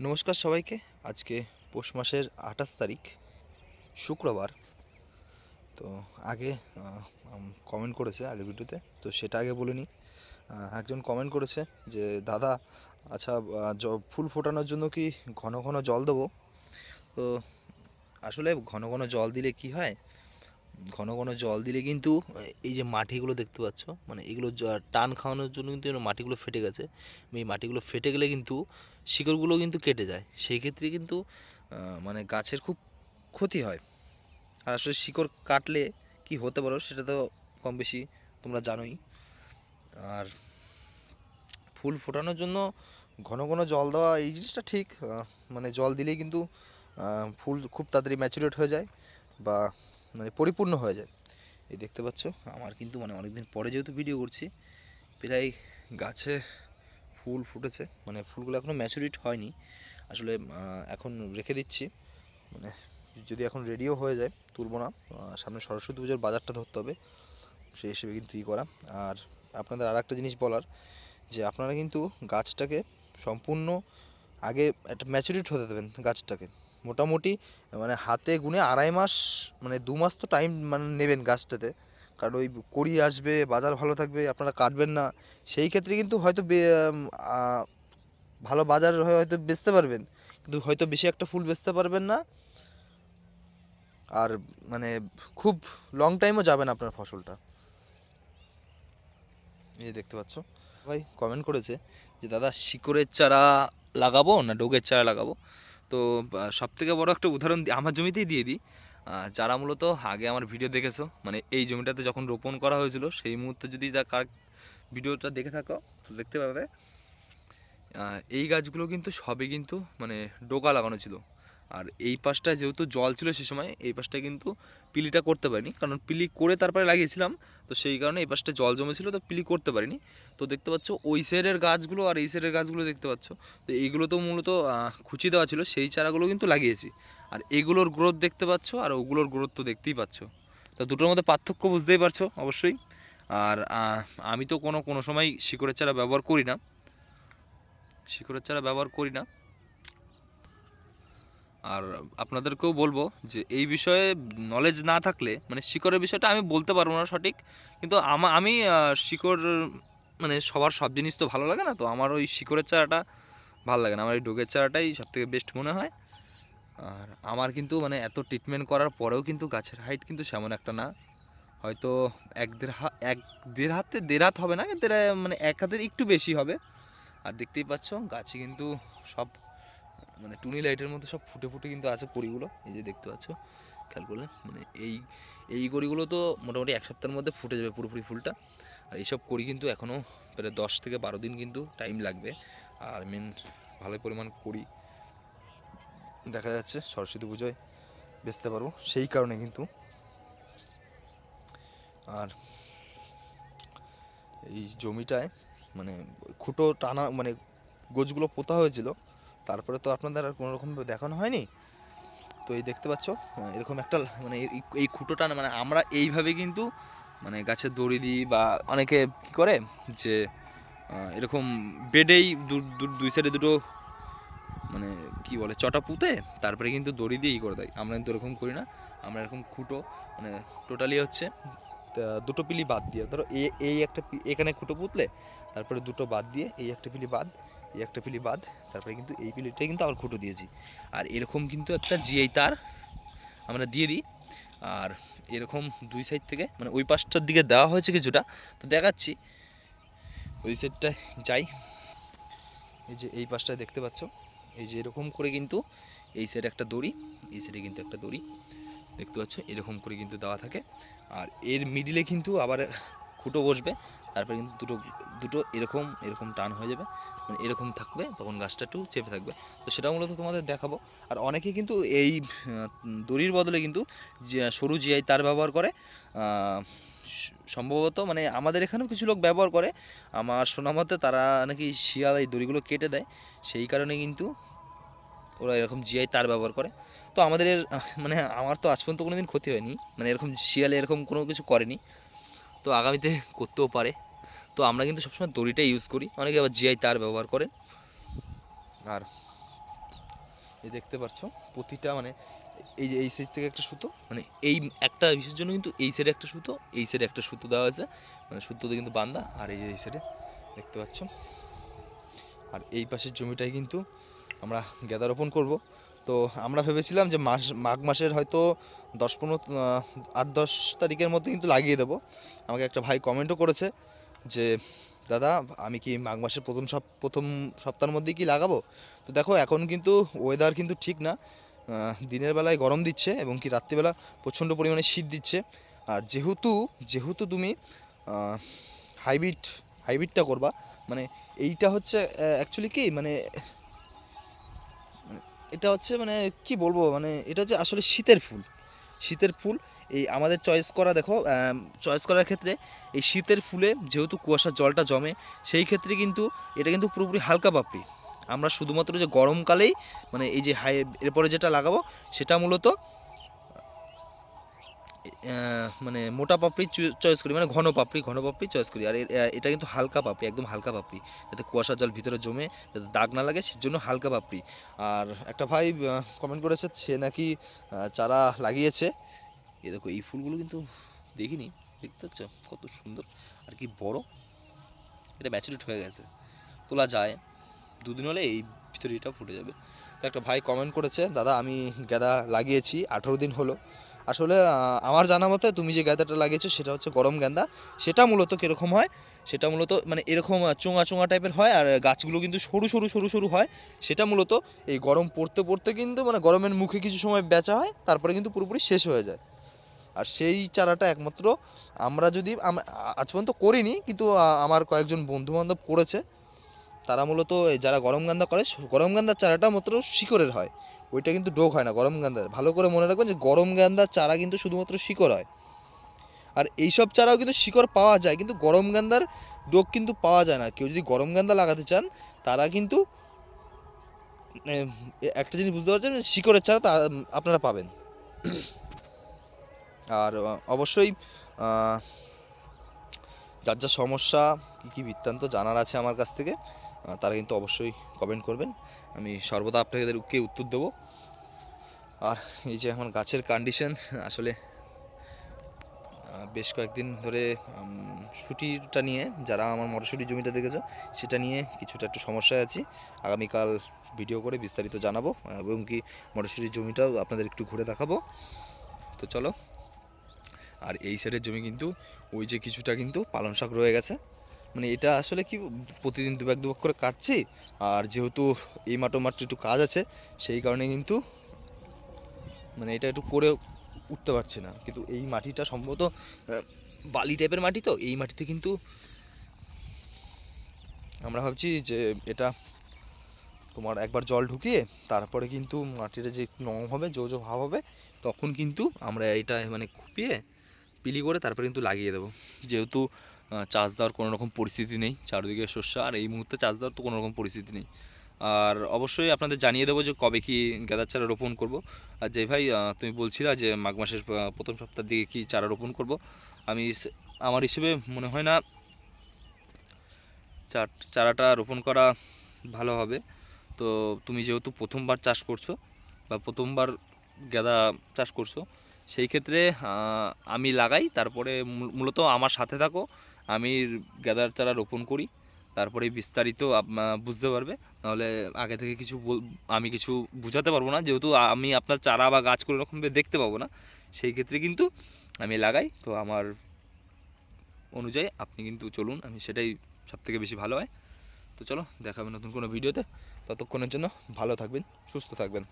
নমস্কার সবাইকে। আজকে পৌষ মাসের আঠাশ তারিখ, শুক্রবার। তো আগে কমেন্ট করেছে আগের ভিডিওতে তো সেটা আগে বলে নিই। একজন কমেন্ট করেছে যে, দাদা আচ্ছা জ- ফুল ফোটানোর জন্য কি ঘন ঘন জল দেবো? তো আসলে ঘন ঘন জল দিলে কি হয়? ঘন ঘন জল দিলে কিন্তু, এই যে মাটিগুলো দেখতে পাচ্ছ মানে এগুলো টান খাওয়ানোর জন্য কিন্তু মাটিগুলো ফেটে গেছে। এই মাটিগুলো ফেটে গেলে কিন্তু শিকড়গুলো কিন্তু কেটে যায়। সেই ক্ষেত্রে কিন্তু মানে গাছের খুব ক্ষতি হয়। আর আসলে শিকড় কাটলে কি হতে পারো সেটা তো কম বেশি তোমরা জানোই। আর ফুল ফোটানোর জন্য ঘন ঘন জল দেওয়া, এই জিনিসটা ঠিক। মানে জল দিলেই কিন্তু ফুল খুব তাড়াতাড়ি ম্যাচুরেট হয়ে যায় বা মানে পরিপূর্ণ হয়ে যায়। এই দেখতে পাচ্ছ, আমার কিন্তু মানে অনেকদিন পরে যেহেতু ভিডিও করছি, প্রায় গাছে ফুল ফুটেছে মানে ফুলগুলো এখনও ম্যাচুরিট হয়নি। আসলে এখন রেখে দিচ্ছি মানে যদি এখন রেডিও হয়ে যায়, তুলবো না সামনে সরস্বতী পুজোর বাজারটা ধরতে হবে, সেই হিসেবে কিন্তু ই করা। আর আপনাদের আর একটা জিনিস বলার, যে আপনারা কিন্তু গাছটাকে সম্পূর্ণ আগে একটা ম্যাচুরিট হতে দেবেন গাছটাকে। মোটামুটি মানে হাতে গুনে আড়াই মাস মানে দু মাস তো টাইম মানে নেবেন গাছটাতে। কারণ ওই কড়ি আসবে, বাজার ভালো থাকবে, আপনারা কাটবেন না। সেই ক্ষেত্রে কিন্তু হয়তো ভালো বাজার হয়ে হয়তো বেচতে পারবেন। কিন্তু হয়তো বেশি একটা ফুল বেচতে পারবেন না। আর মানে খুব লং টাইমও যাবে না আপনার ফসলটা। এই দেখতে পাচ্ছ। ভাই কমেন্ট করেছে যে, দাদা শিকড়ের চারা লাগাবো না ডোগের চারা লাগাবো? তো সব থেকে বড় একটা উদাহরণ আমার জমিতেই দিয়ে দিই। যারা মূলত আগে আমার ভিডিও দেখেছ মানে এই জমিটাতে যখন রোপণ করা হয়েছিল, সেই মুহূর্তে যদি যা কার ভিডিওটা দেখে থাকো, তো দেখতে পাবে এই গাছগুলো কিন্তু সবই কিন্তু মানে ডোকা লাগানো ছিল। আর এই পাশটায় যেহেতু জল ছিল সে সময় এই পাশটায় কিন্তু পিলিটা করতে পারিনি। কারণ পিলি করে তারপরে লাগিয়েছিলাম তো সেই কারণে এই পাশটা জল জমেছিল তো পিলি করতে পারিনি। তো দেখতে পাচ্ছ ওই সাইডের গাছগুলো আর এই সাইডের গাছগুলো দেখতে পাচ্ছ। তো এইগুলো তো মূলত আহ, খুচি দেওয়া ছিল সেই চারাগুলো কিন্তু লাগিয়েছি। আর এগুলোর গ্রোথ দেখতে পাচ্ছ আর ওগুলোর গ্রোথ তো দেখতেই পাচ্ছ। তো দুটোর মধ্যে পার্থক্য বুঝতেই পারছ অবশ্যই। আর আমি তো কোনো কোনো সময় শিকড়ের চারা ব্যবহার করি না। শিকড়ের চারা ব্যবহার করি না। আর আপনাদেরকেও বলব যে এই বিষয়ে নলেজ না থাকলে মানে শিকড়ের বিষয়টা আমি বলতে পারব না সঠিক, কিন্তু আমা, আমি শিকড় মানে সবার সব জিনিস তো ভালো লাগে না, তো আমার ওই শিকড়ের চারাটা ভালো লাগে না। আমার এই ডোগের চারাটাই সব থেকে বেস্ট মনে হয়। আর আমার কিন্তু মানে এত ট্রিটমেন্ট করার পরেও কিন্তু গাছের হাইট কিন্তু সেমন একটা না। হয়তো এক দেড় হাত এক দেড় হাতে দেড় হাত হবে না দেড় মানে এক হাতের একটু বেশি হবে। আর দেখতেই পাচ্ছ, গাছে কিন্তু সব মানে টুনি লাইটের মধ্যে সব ফুটে ফুটে কিন্তু আছে কড়িগুলো, এই যে দেখতে পাচ্ছ, খেয়াল করলে মানে এই এই কড়িগুলো তো মোটামুটি এক সপ্তাহের মধ্যে ফুটে যাবে পুরোপুরি ফুলটা, আর এইসব কড়ি কিন্তু এখনও প্রায় দশ থেকে বারো দিন কিন্তু টাইম লাগবে, আর মেন ভালো পরিমাণ কড়ি দেখা যাচ্ছে, সরস্বতী পুজোয় বেচতে পারব, সেই কারণে কিন্তু, আর এই জমিটায় মানে খুঁটো টানা মানে গোছগুলো পোতা হয়েছিল তারপরে তো আপনাদের আর কোনো রকম দেখানো হয়নি। তো এই দেখতে পাচ্ছ এরকম একটা মানে এই খুঁটোটা মানে আমরা এইভাবে কিন্তু মানে গাছের দড়ি দিই বা অনেকে কি করে যে এরকম বেডেই দুই সাইডে দুটো মানে কি বলে, চটা পুঁতে তারপরে কিন্তু দড়ি দিয়ে ই করে দেয়। আমরা কিন্তু এরকম করি না, আমরা এরকম খুঁটো মানে টোটালি হচ্ছে দুটো পিলি বাদ দিয়ে, ধরো এই একটা এখানে খুঁটো পুঁতলে, তারপরে দুটো বাদ দিয়ে এই একটা পিলি বাদ এই একটা পিলি বাদ, তারপরে কিন্তু এই পিলিটাই কিন্তু আবার খুঁটো দিয়েছি। আর এরকম কিন্তু একটা জিআই তার আমরা দিয়ে দিই। আর এরকম দুই সাইড থেকে মানে ওই পাশটার দিকে দেওয়া হয়েছে কিছুটা, তো দেখাচ্ছি। ওই সাইডটায় যাই। এই যে এই পাশটায় দেখতে পাচ্ছ? এই যে এরকম করে কিন্তু এই সাইডে একটা দড়ি, এই সাইডে কিন্তু একটা দড়ি। দেখতে পাচ্ছ? এরকম করে কিন্তু দেওয়া থাকে। আর এর মিডিলে কিন্তু আবার খুঁটো বসবে, তারপরে কিন্তু দুটো দুটো এরকম এরকম টান হয়ে যাবে মানে এরকম থাকবে, তখন গাছটা একটু চেপে থাকবে। তো সেটা মূলত তোমাদের দেখাবো। আর অনেকে কিন্তু এই দড়ির বদলে কিন্তু সরু জিআই তার ব্যবহার করে। সম্ভবত মানে আমাদের এখানেও কিছু লোক ব্যবহার করে। আমার শোনা মতে তারা নাকি শিয়াল এই দড়িগুলো কেটে দেয়। সেই কারণে কিন্তু ওরা এরকম জিআই তার ব্যবহার করে। তো আমাদের মানে আমার তো আজ পর্যন্ত কোনো দিন ক্ষতি হয়নি। মানে এরকম শিয়ালে এরকম কোনো কিছু করেনি। তো আগামীতে করতেও পারে। তো আমরা কিন্তু সবসময় দড়িটাই ইউজ করি। অনেকে আবার জিআই তার ব্যবহার করে আর এই দেখতে পাচ্ছ, প্রতিটা মানে এই যে এই সাইড থেকে একটা সুতো মানে এই একটা বিষয়ের জন্য কিন্তু এই সাইডে একটা সুতো, এই সাইডে একটা সুতো দেওয়া আছে মানে সুতোতে কিন্তু বান্ধা আর এই যে এই সাইডে দেখতে পাচ্ছ। আর এই পাশের জমিটাই কিন্তু আমরা গেঁদা রোপণ করব। তো আমরা ভেবেছিলাম যে মাস, মাঘ মাসের হয়তো দশ পনেরো আট, দশ তারিখের মধ্যে কিন্তু লাগিয়ে দেবো। আমাকে একটা ভাই কমেন্টও করেছে যে, দাদা, আমি কি মাঘ মাসের প্রথম সপ, প্রথম সপ্তাহের মধ্যেই কি লাগাবো? তো দেখো, এখন কিন্তু ওয়েদার কিন্তু ঠিক না। দিনের বেলায় গরম দিচ্ছে এবং কি রাত্রিবেলা প্রচণ্ড পরিমাণে শীত দিচ্ছে। আর যেহেতু যেহেতু তুমি হাইব্রিড হাইব্রিডটা করবা মানে এইটা হচ্ছে অ্যাকচুয়ালি কি মানে এটা হচ্ছে মানে কি বলব? মানে এটা হচ্ছে আসলে শীতের ফুল। শীতের ফুল, এই আমাদের চয়েস করা দেখো চয়েস করার ক্ষেত্রে এই শীতের ফুলে যেহেতু কুয়াশার জলটা জমে, সেই ক্ষেত্রে কিন্তু এটা কিন্তু পুরোপুরি হালকা পাপড়ি। আমরা শুধুমাত্র যে গরমকালেই মানে এই যে হাই এরপরে যেটা লাগাবো, সেটা মূলত মানে মোটা পাপড়ি চয়েস করি মানে ঘন পাপড়ি ঘন পাপড়ি চয়েস করি। আর এটা কিন্তু হালকা পাপড়ি, একদম হালকা পাপড়ি, যাতে কুয়াশার জল ভিতরে জমে, যাতে দাগ না লাগে, সেজন্য হালকা পাপড়ি। আর একটা ভাই কমেন্ট করেছে, সে নাকি চারা লাগিয়েছে। এ দেখো, এই ফুলগুলো কিন্তু দেখিনি, দেখতে পাচ্ছ? কত সুন্দর। আর কি বড়, এটা ম্যাচুরেট হয়ে গেছে। তোলা যায়, দুদিন হলে এই ভিতরে এটা ফুটে যাবে। তো একটা ভাই কমেন্ট করেছে, দাদা, আমি গাঁদা লাগিয়েছি, আঠেরো দিন হলো। আসলে আমার জানা মতে তুমি যে গাঁদাটা লাগিয়েছো সেটা হচ্ছে গরম গাঁদা। সেটা মূলত কীরকম হয়? সেটা মূলত মানে এরকম চোঙা চোঙা টাইপের হয় আর গাছগুলো কিন্তু সরু সরু সরু সরু হয়। সেটা মূলত এই গরম পড়তে পড়তে কিন্তু মানে গরমের মুখে কিছু সময় বেচা হয়, তারপরে কিন্তু পুরোপুরি শেষ হয়ে যায়। আর সেই চারাটা একমাত্র আমরা যদি আজ পর্যন্ত করিনি, কিন্তু আমার কয়েকজন বন্ধু বান্ধব করেছে। তারা মূলত যারা গরম গান্দা করে গরম গান্দার চারাটা মাত্র শিকড়ের হয়। ওইটা কিন্তু ডোক হয় না, গরম গান্দার ভালো করে মনে রাখবেন যে গরম গান্দার চারা কিন্তু শুধুমাত্র শিকড় হয়। আর এইসব চারাও কিন্তু শিকড় পাওয়া যায়, কিন্তু গরম গান্দার ডোক কিন্তু পাওয়া যায় না। কেউ যদি গরম গান্দা লাগাতে চান, তারা কিন্তু একটা জিনিস বুঝতে পারছেন, শিকড়ের চারা তা আপনারা পাবেন। আর অবশ্যই যার যা সমস্যা, কী কী বৃত্তান্ত জানার আছে আমার কাছ থেকে তারা কিন্তু অবশ্যই কমেন্ট করবেন। আমি সর্বদা আপনাদেরকে উত্তর দেবো। আর এই যে আমার গাছের কন্ডিশন আসলে বেশ কয়েকদিন ধরে শুটিটা নিয়ে যারা আমার মটরশুটি জমিটা দেখেছ, সেটা নিয়ে কিছুটা একটু সমস্যায় আছি। আগামীকাল ভিডিও করে বিস্তারিত জানাব এবং কি মটরশুটির জমিটাও আপনাদের একটু ঘুরে দেখাবো। তো চলো, আর এই সাইডের জমি কিন্তু, ওই যে কিছুটা কিন্তু পালং শাক রয়ে গেছে। মানে এটা আসলে কি প্রতিদিন দুবাক দুবাক করে কাটছি, আর যেহেতু এই মাটো মাত্র একটু কাজ আছে, সেই কারণে কিন্তু মানে এটা একটু করে উঠতে পারছি না। কিন্তু এই মাটিটা সম্ভবত বালি টাইপের মাটি তো, এই মাটিতে কিন্তু আমরা ভাবছি যে এটা তোমার একবার জল ঢুকিয়ে তারপরে কিন্তু মাটিটা যে নরম হবে, জো জো ভাব হবে, তখন কিন্তু আমরা এটা মানে খুপিয়ে, পিলি করে তারপরে কিন্তু লাগিয়ে দেবো। যেহেতু চাষ দেওয়ার কোনো রকম পরিস্থিতি নেই, চারিদিকে শস্য, আর এই মুহূর্তে চাষ দেওয়ার তো কোনো রকম পরিস্থিতি নেই। আর অবশ্যই আপনাদের জানিয়ে দেবো যে কবে কি গাঁদার চারা রোপণ করব। আর যে ভাই তুমি বলছিলা যে মাঘ মাসের প্রথম সপ্তাহের দিকে কি চারা রোপণ করব। আমি আমার হিসেবে মনে হয় না চার, চারাটা রোপণ করা ভালো হবে। তো তুমি যেহেতু প্রথমবার চাষ করছ বা প্রথমবার গাঁদা চাষ করছ, সেই ক্ষেত্রে আমি লাগাই, তারপরে মূল- মূলত আমার সাথে থাকো। আমি গাঁদার চারা রোপণ করি তারপরে বিস্তারিত বুঝতে পারবে। নাহলে আগে থেকে কিছু আমি কিছু বুঝাতে পারব না, যেহেতু আমি আপনার চারা বা গাছ কোনো রকমভাবে দেখতে পাবো না, সেই ক্ষেত্রে কিন্তু আমি লাগাই। তো আমার অনুযায়ী আপনি কিন্তু চলুন, আমি সেটাই সবথেকে বেশি ভালো হয়। তো চলো দেখা হবে নতুন কোনো ভিডিওতে। ততক্ষণের জন্য ভালো থাকবেন, সুস্থ থাকবেন।